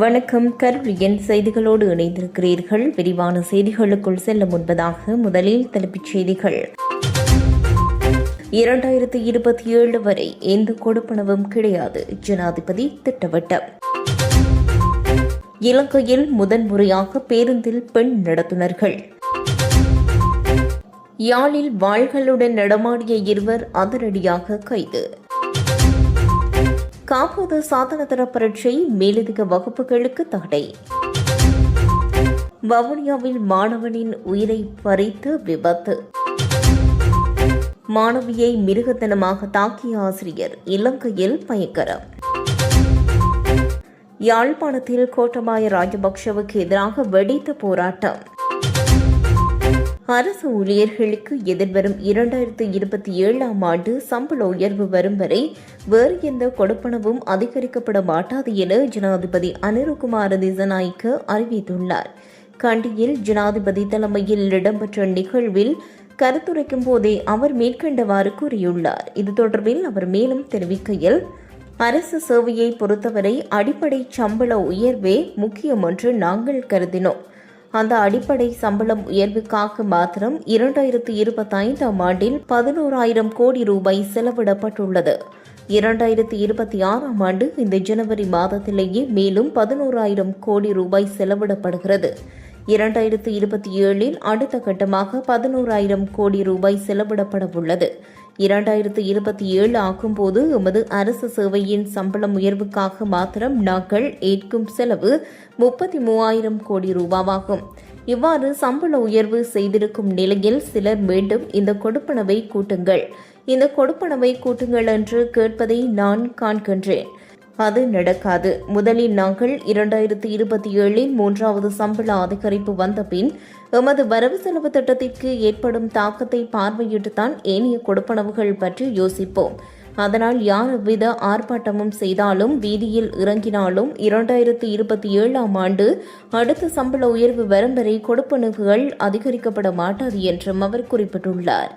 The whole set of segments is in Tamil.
வணக்கம். கருளியன் செய்திகளோடு இணைந்திருக்கிறீர்கள். விரிவான செய்திகளுக்குள் செல்ல முன்பதாக முதலில் தலைப்புச் செய்திகள். இரண்டாயிரத்தி இருபத்தி ஏழு வரை எந்த கொடுப்பனவும் கிடையாது. ஜனாதிபதி திட்டவட்டம். இலங்கையில் முதன்முறையாக பேருந்தில் பெண் நடத்துனர்கள். யாழில் வாள்களுடன் நடமாடிய இருவர் அதிரடியாக கைது. காப்போது சாதனதர பரீட்சை மேலதிக வகுப்புகளுக்கு தடை. வவுனியாவில் மாணவனின் உயிரை பறித்த விபத்து. மாணவியை மிருகத்தனமாக தாக்கிய ஆசிரியர் இலங்கையில் பயங்கரம். யாழ்ப்பாணத்தில் கோட்டபாய ராஜபக்ஷவுக்கு எதிராக வெடித்த போராட்டம். அரசு ஊழியர்களுக்கு எதிர்வரும் இரண்டாயிரத்து இருபத்தி ஏழாம் ஆண்டு சம்பள உயர்வு வரும் வரை வேறு எந்த கொடுப்பனவும் அதிகரிக்கப்பட மாட்டாது என ஜனாதிபதி அனிருகுமார திசநாய்க்கு அறிவித்துள்ளார். கண்டியில் ஜனாதிபதி தலைமையில் இடம்பெற்ற நிகழ்வில் கருத்துரைக்கும் போதே அவர் மேற்கண்டவாறு கூறியுள்ளார். இது தொடர்பில் அவர் மேலும் தெரிவிக்கையில் அரசு சேவையை பொறுத்தவரை அடிப்படை சம்பள உயர்வே முக்கியம் என்று நாங்கள் கருதினோம். அந்த அடிப்படை சம்பளம் உயர்வுக்காக மாத்திரம் இரண்டாயிரத்தி இருபத்தைந்தாம் ஆண்டில் பதினோராயிரம் கோடி ரூபாய் செலவிடப்பட்டுள்ளது. இரண்டாயிரத்தி இருபத்தி ஆறாம் ஆண்டு இந்த ஜனவரி மாதத்திலேயே மேலும் பதினோராயிரம் கோடி ரூபாய் செலவிடப்படுகிறது. இரண்டாயிரத்தி இருபத்தி ஏழில் அடுத்த கட்டமாக பதினோராயிரம் கோடி ரூபாய் செலவிடப்பட உள்ளது இரண்டாயிரத்து இருபத்தி ஏழு ஆகும்போது எமது அரசு சேவையின் சம்பளம் உயர்வுக்காக மாத்திரம் நாங்கள் ஏற்கும் செலவு முப்பத்தி மூவாயிரம் கோடி ரூபாவாகும். இவ்வாறு சம்பள உயர்வு செய்திருக்கும் நிலையில் சிலர் மீண்டும் இந்த கொடுப்பனவை கூட்டுங்கள். இந்த கொடுப்பனவை கூட்டுங்கள் என்று கேட்பதை நான் காண்கின்றேன். அது நடக்காது. முதலில் நாங்கள் இரண்டாயிரத்தி இருபத்தி ஏழில் மூன்றாவது சம்பள அதிகரிப்பு வந்த பின் எமது வரவு செலவு திட்டத்திற்கு ஏற்படும் தாக்கத்தை பார்வையிட்டுத்தான் ஏனைய கொடுப்பனவுகள் பற்றி யோசிப்போம். அதனால் யார் எவ்வித ஆர்ப்பாட்டமும் செய்தாலும் வீதியில் இறங்கினாலும் இரண்டாயிரத்தி இருபத்தி ஏழாம் ஆண்டு அடுத்த சம்பள உயர்வு வரும் வரை கொடுப்பனவுகள் அதிகரிக்கப்பட மாட்டாது என்றும் அவர் குறிப்பிட்டுள்ளார்.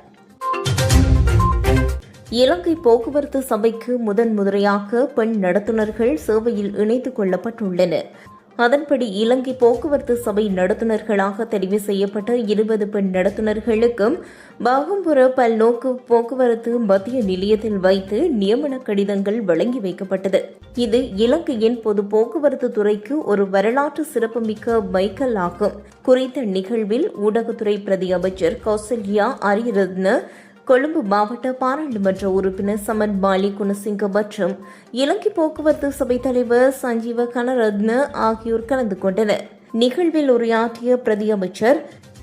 இலங்கை போக்குவரத்து சபைக்கு முதன் முறையாக பெண் நடத்துனர்கள் சேவையில் இணைத்துக் கொள்ளப்பட்டுள்ளனர். அதன்படி இலங்கை போக்குவரத்து சபை நடத்துனர்களாக தெரிவு செய்யப்பட்ட இருபது பெண் நடத்துனர்களுக்கும் பாகம்புர பல்நோக்கு போக்குவரத்து மத்திய நிலையத்தில் வைத்து நியமன கடிதங்கள் வழங்கி வைக்கப்பட்டது. இது இலங்கையின் பொது போக்குவரத்து துறைக்கு ஒரு வரலாற்று சிறப்புமிக்க மைக்கல் ஆகும். குறித்த நிகழ்வில் ஊடகத்துறை பிரதி அமைச்சர் கௌசல்யா அரியரத்ன கொழும்பு மாவட்ட பாராளுமன்ற உறுப்பினர் சமன் பாலி குணசிங்க மற்றும் இலங்கை போக்குவரத்து சபை தலைவர் சஞ்சீவ கனரத்ன ஆகியோர் கலந்து கொண்டனர். நிகழ்வில் உரையாற்றிய பிரதி அமைச்சர்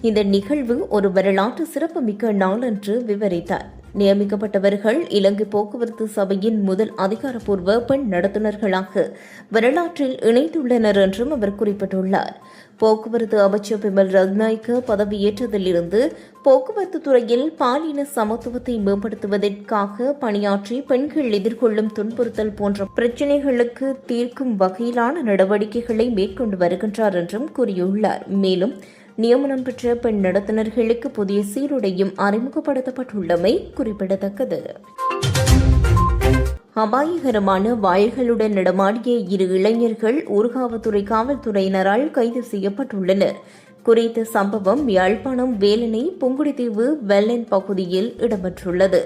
இந்த நிகழ்வு ஒரு வரலாற்று சிறப்புமிக்க நாள் என்று விவரித்தார். நியமிக்கப்பட்டவர்கள் இலங்கை போக்குவரத்து சபையின் முதல் அதிகாரப்பூர்வ பெண் நடத்துனர்களாக வரலாற்றில் இணைந்துள்ளனர் என்றும் அவர் குறிப்பிட்டுள்ளார். போக்குவரத்து அமைச்சர் பிமல் ரத்நாய்க்கு பதவியேற்றதிலிருந்து போக்குவரத்து துறையில் பாலின சமத்துவத்தை மேம்படுத்துவதற்காக பணியாற்றி பெண்கள் எதிர்கொள்ளும் துன்புறுத்தல் போன்ற பிரச்சினைகளுக்கு தீர்க்கும் வகையிலான நடவடிக்கைகளை மேற்கொண்டு வருகின்றார் என்றும் கூறியுள்ளார். மேலும் நியமனம் பெற்ற பெண் நடத்துனர்களுக்கு புதிய சீருடையும் அறிமுகப்படுத்தப்பட்டுள்ளமை குறிப்பிடத்தக்கது. அபாயகரமான வாய்களுடன் நடமாடிய இரு இளைஞர்கள் ஊர்காவத்துறை காவல்துறையினரால் கைது செய்யப்பட்டுள்ளனர். குறித்த சம்பவம் யாழ்ப்பாணம் வேலனை புங்குடித்தீவு வெள்ளன் பகுதியில் இடம்பெற்றுள்ளது.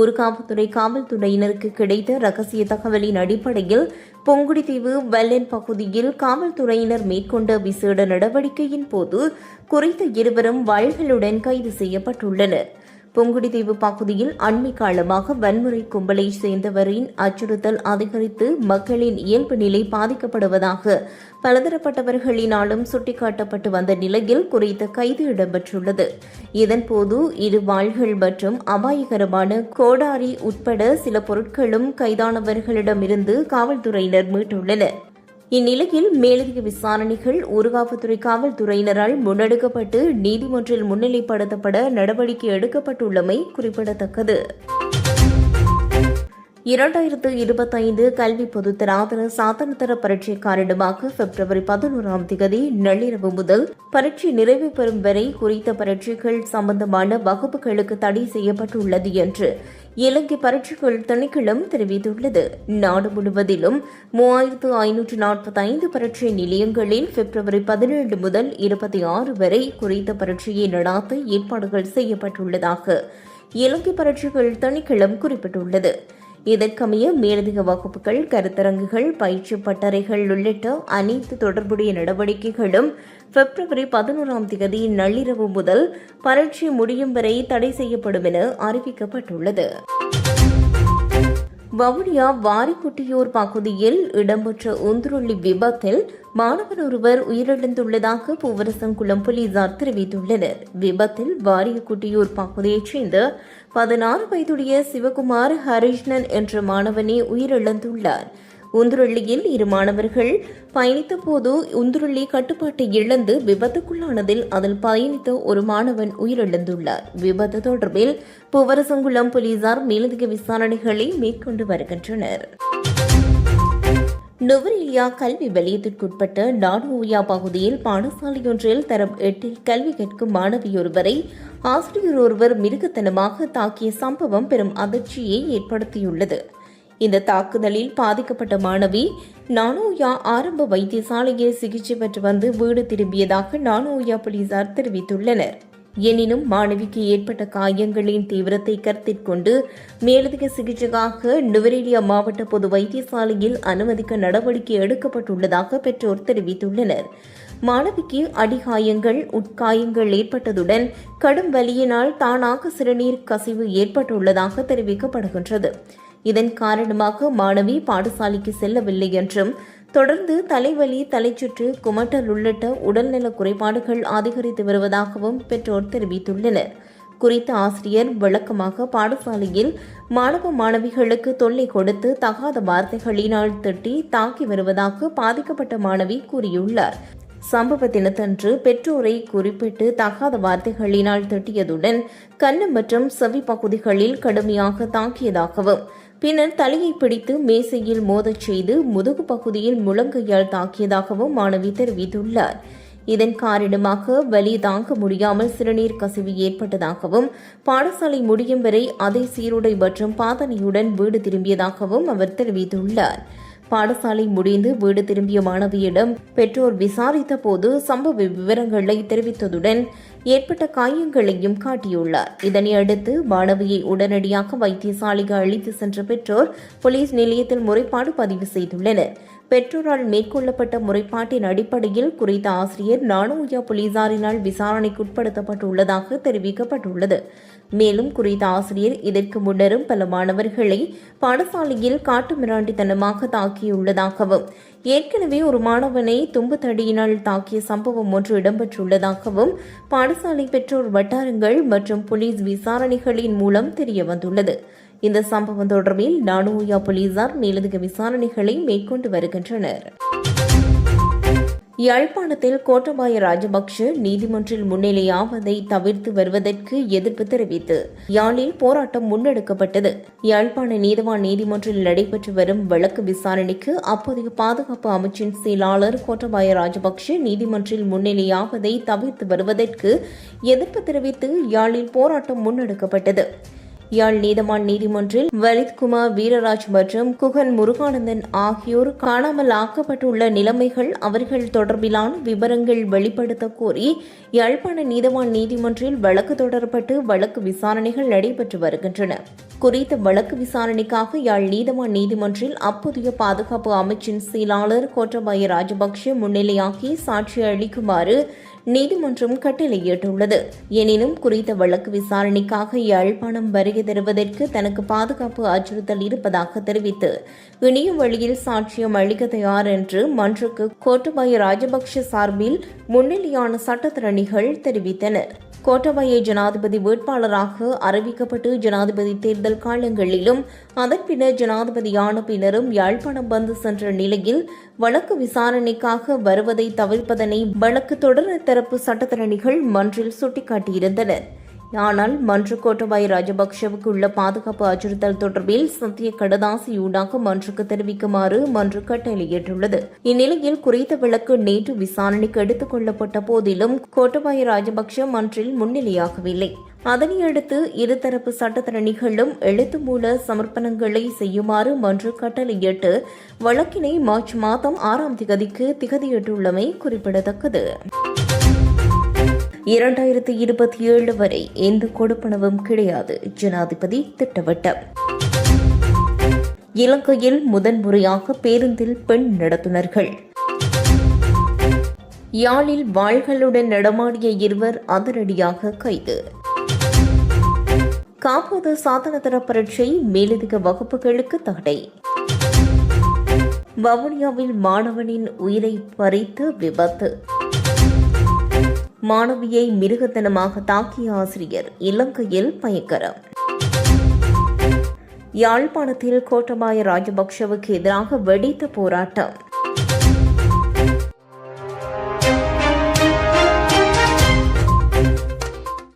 ஊர்காவல்துறை காவல்துறையினருக்கு கிடைத்த ரகசிய தகவலின் அடிப்படையில் பொங்குடித்தீவு வெள்ளன் பகுதியில் காவல்துறையினர் மேற்கொண்ட விசேட நடவடிக்கையின் போது குறித்த இருவரும் வாள்களுடன் கைது செய்யப்பட்டுள்ளனர். புங்குடிதீவு பகுதியில் அண்மை காலமாக வன்முறை கும்பலை சேர்ந்தவரின் அச்சுறுத்தல் அதிகரித்து மக்களின் இயல்பு நிலை பாதிக்கப்படுவதாக பலதரப்பட்டவர்களினாலும் சுட்டிக்காட்டப்பட்டு வந்த நிலையில் குறித்த கைது இடம்பெற்றுள்ளது. இதன்போது இரு வாள்கள் மற்றும் அபாயகரமான கோடாரி உட்பட சில பொருட்களும் கைதானவர்களிடமிருந்து காவல்துறையினர் மீட்டுள்ளனர். இந்நிலையில் மேலதிக விசாரணைகள் ஊர்காவல்துறை காவல்துறையினரால் முன்னெடுக்கப்பட்டு நீதிமன்றில் முன்னிலைப்படுத்தப்பட நடவடிக்கை எடுக்கப்பட்டுள்ளமை குறிப்பிடத்தக்கது. இரண்டாயிரத்து இருபத்தைந்து கல்வி பொதுத்தராதர சாதனத்தர பரீட்சை காரணமாக பிப்ரவரி பதினோராம் தேதி நள்ளிரவு முதல் பரீட்சை நிறைவு பெறும் வரை குறித்த பரீட்சைகள் சம்பந்தமான வகுப்புகளுக்கு தடை செய்யப்பட்டுள்ளது என்று இலங்கை பரீட்சைகள் திணைக்களம் தெரிவித்துள்ளது. நாடு முழுவதிலும் மூவாயிரத்து ஐநூற்று நாற்பத்தைந்து பரீட்சை நிலையங்களில் பிப்ரவரி பதினேழு முதல் இருபத்தி ஆறு வரை குறித்த பரீட்சையை நடாத்த ஏற்பாடுகள் செய்யப்பட்டுள்ளதாக இலங்கை பரீட்சைகள் திணைக்களம் குறிப்பிட்டுள்ளது. இதற்கமைய மேலதிக வகுப்புகள் கருத்தரங்குகள் பயிற்சி பட்டறைகள் உள்ளிட்ட அனைத்து தொடர்புடைய நடவடிக்கைகளும் பிப்ரவரி பதினோராம் தேதி நள்ளிரவு முதல் பரீட்சை முடியும் வரை தடை செய்யப்படும் என அறிவிக்கப்பட்டுள்ளது. வவுனியா வாரிக்குட்டியூர் பகுதியில் இடம்பெற்ற உந்துருளி விபத்தில் மாணவர் ஒருவர் உயிரிழந்துள்ளதாக பூவரசங்குளம் போலீசார் தெரிவித்துள்ளனர். விபத்தில் வாரியக்குட்டியூர் பகுதியைச் சேர்ந்த பதினாறு வயதுடைய சிவகுமார் ஹரிஷ்ணன் என்ற மாணவனே உயிரிழந்துள்ளார். உந்துருள்ளியில் இரு மாணவர்கள் பயணித்த போது உந்துருள்ளி கட்டுப்பாட்டை இழந்து விபத்துக்குள்ளானதில் அதில் பயணித்த ஒரு மாணவன் உயிரிழந்துள்ளார். விபத்து தொடர்பில் புவரசங்குளம் போலீசார் மேலதிக விசாரணைகளை மேற்கொண்டு வருகின்றனர். நுவரேலியா கல்வி வலயத்திற்குட்பட்ட நானோயா பகுதியில் பாடசாலையொன்றில் தரம் எட்டில் கல்வி கற்கும் மாணவியொருவரை ஆசிரியர் ஒருவர் மிருகத்தனமாக தாக்கிய சம்பவம் பெரும் அதிர்ச்சியை ஏற்படுத்தியுள்ளது. இந்த தாக்குதலில் பாதிக்கப்பட்ட மாணவி நானோயா ஆரம்ப வைத்தியசாலையில் சிகிச்சை பெற்று வந்து வீடு திரும்பியதாக நானோயா போலீசார் தெரிவித்துள்ளனர். எனினும் மாணவிக்கு ஏற்பட்ட காயங்களின் தீவிரத்தை கருத்தில் கொண்டு மேலதிக சிகிச்சைக்காக நுவரேலியா மாவட்ட பொது வைத்தியசாலையில் அனுமதிக்க நடவடிக்கை எடுக்கப்பட்டுள்ளதாக பெற்றோர் தெரிவித்துள்ளனர். மாணவிக்கு அடிகாயங்கள் உட்காயங்கள் ஏற்பட்டதுடன் கடும் வலியினால் தானாக சிறுநீர் கசிவு ஏற்பட்டுள்ளதாக தெரிவிக்கப்படுகின்றது. இதன் காரணமாக மாணவி பாடசாலைக்கு செல்லவில்லை என்றும் தொடர்ந்து தலைவலி தலைச்சுற்று குமட்டல் உள்ளிட்ட உடல்நல குறைபாடுகள் அதிகரித்து வருவதாகவும் பெற்றோர் தெரிவித்துள்ளனர். குறித்த ஆசிரியர் விளக்கமாக பாடசாலையில் மாணவ மாணவிகளுக்கு தொல்லை கொடுத்து தகாத வார்த்தைகளினால் திட்டி தாக்கி வருவதாக பாதிக்கப்பட்ட மாணவி கூறியுள்ளார். சம்பவ தினத்தன்று பெற்றோரை குறிப்பிட்டு தகாத வார்த்தைகளினால் திட்டியதுடன் கண்ணு மற்றும் செவி பகுதிகளில் கடுமையாக தாக்கியதாகவும் பின்னர் தலையை பிடித்து மேசையில் மோதச் செய்து முதுகு பகுதியில் முழங்கையால் தாக்கியதாகவும் மாணவி தெரிவித்துள்ளார். இதன் காரணமாக வலி தாங்க முடியாமல் சிறுநீர் கசிவு ஏற்பட்டதாகவும் பாடசாலை முடியும் வரை அதே சீருடை மற்றும் பாதனையுடன் வீடு திரும்பியதாகவும் அவர் தெரிவித்துள்ளார். பாடசாலை முடிந்து வீடு திரும்பிய மாணவியிடம் பெற்றோர் விசாரித்த போது சம்பவ விவரங்களை தெரிவித்ததுடன் ஏற்பட்ட காயங்களையும் காட்டியுள்ளார். இதனை அடுத்து மாணவியை உடனடியாக வைத்தியசாலைக்கு அழைத்து சென்ற பெற்றோர் போலீஸ் நிலையத்தில் முறைப்பாடு பதிவு செய்துள்ளனர். பெற்றோரால் மேற்கொள்ளப்பட்ட முறைப்பாட்டின் அடிப்படையில் குறித்த ஆசிரியர் நானோயா போலீசாரினால் விசாரணைக்குட்படுத்தப்பட்டுள்ளதாக தெரிவிக்கப்பட்டுள்ளது. மேலும் குறித்த ஆசிரியர் இதற்கு முன்னரும் பல மாணவர்களை பாடசாலையில் காட்டு மிராண்டித்தனமாக தாக்கியுள்ளதாகவும் ஏற்கனவே ஒரு மாணவனை தும்பு தடியினால் தாக்கிய சம்பவம் ஒன்று இடம்பெற்றுள்ளதாகவும் பாடசாலை பெற்றோர் வட்டாரங்கள் மற்றும் போலீஸ் விசாரணைகளின் மூலம் தெரியவந்துள்ளது. இந்த சம்பவம் தொடர்பில் நானூயா போலீசார் மேலதிக விசாரணைகளை மேற்கொண்டு வருகின்றனர். யாழ்ப்பாணத்தில் கோட்டபாய ராஜபக்ஷ நீதிமன்றில் முன்னிலையாவதை தவிர்த்து வருவதற்கு எதிர்ப்பு தெரிவித்து யாழில் போராட்டம் முன்னெடுக்கப்பட்டது. யாழ்ப்பாண நீதவான் நீதிமன்றில் நடைபெற்று வரும் வழக்கு விசாரணைக்கு அப்போதைய பாதுகாப்பு அமைச்சின் செயலாளர் கோட்டபாய ராஜபக்ஷ நீதிமன்றில் முன்னிலையாவதை தவிர்த்து வருவதற்கு எதிர்ப்பு தெரிவித்து யாழில் போராட்டம் முன்னெடுக்கப்பட்டது. யாழ் நீதவான் நீதிமன்றில் வலித்குமார் வீரராஜ் மற்றும் குகன் முருகானந்தன் ஆகியோர் காணாமல் ஆக்கப்பட்டுள்ள நிலைமைகள் அவர்கள் தொடர்பிலான விவரங்கள் வெளிப்படுத்த கோரி யாழ்ப்பாண நீதவான் நீதிமன்றில் வழக்கு தொடரப்பட்டு வழக்கு விசாரணைகள் நடைபெற்று வருகின்றன. குறித்த வழக்கு விசாரணைக்காக யாழ் நீதவான் நீதிமன்றில் அப்போதைய பாதுகாப்பு அமைச்சின் செயலாளர் கோட்டபாய ராஜபக்ஷ முன்னிலையாகி சாட்சி அளிக்குமாறு நீதிமன்றம் கட்டளையிட்டுள்ளது. எனினும் குறித்த வழக்கு விசாரணைக்காக யாழ்ப்பாணம் வருகை தருவதற்கு தனக்கு பாதுகாப்பு அச்சுறுத்தல் இருப்பதாக தெரிவித்து இணைய வழியில் சாட்சியம் அளிக்க தயார் என்று மன்றுக்கு கோட்டபாய ராஜபக்ஷ சார்பில் முன்னிலையான சட்டத்திரணிகள் தெரிவித்தனர். கோட்டபாய ஜனாதிபதி வேட்பாளராக அறிவிக்கப்பட்டு ஜனாதிபதி தேர்தல் காலங்களிலும் அதன் பின்னர் ஜனாதிபதியான பின்னரும் யாழ்ப்பாணம் வந்து சென்ற நிலையில் வழக்கு விசாரணைக்காக வருவதை தவிர்ப்பதனை வழக்கு தொடர் தரப்பு சட்டத்தரணிகள் மன்றில் சுட்டிக்காட்டியிருந்தனர். ஆனால் மன்று கோட்டபாய ராஜபக்ஷவுக்கு உள்ள பாதுகாப்பு அச்சுறுத்தல் தொடர்பில் சத்திய கடதாசியூடாக மன்றுக்கு தெரிவிக்குமாறு மன்று கட்டளையிட்டுள்ளது இந்நிலையில் குறித்த வழக்கு நேற்று விசாரணைக்கு எடுத்துக் கொள்ளப்பட்ட போதிலும் கோட்டபாய ராஜபக்ஷ மன்றில் முன்னிலையாகவில்லை. அதனையடுத்து இருதரப்பு சட்டத்தரணிகளும் எழுத்து மூல சமர்ப்பணங்களை செய்யுமாறு மன்று கட்டளையிட்டு வழக்கினை மார்ச் மாதம் ஆறாம் திகதிக்கு திகதியிட்டுள்ளமை குறிப்பிடத்தக்கது. இரண்டாயிரத்தி இருபத்தி ஏழு வரை எந்த கொடுப்பனவும் கிடையாது ஜனாதிபதி திட்டவட்டம். இலங்கையில் முதன்முறையாக பேருந்தில் பெண் நடத்துனர்கள். யாழில் வாள்களுடன் நடமாடிய இருவர் அதிரடியாக கைது. காப்பது சாதனதர பரீட்சை மேலதிக வகுப்புகளுக்கு தடை. வவுனியாவில் மாணவனின் உயிரை பறித்த விபத்து. மாணவியை மிருகத்தனமாக தாக்கிய ஆசிரியர் இலங்கையில் பயங்கரம். யாழ்ப்பாணத்தில் கோட்டபாய ராஜபக்ஷவுக்கு எதிராக வெடித்த போராட்டம்.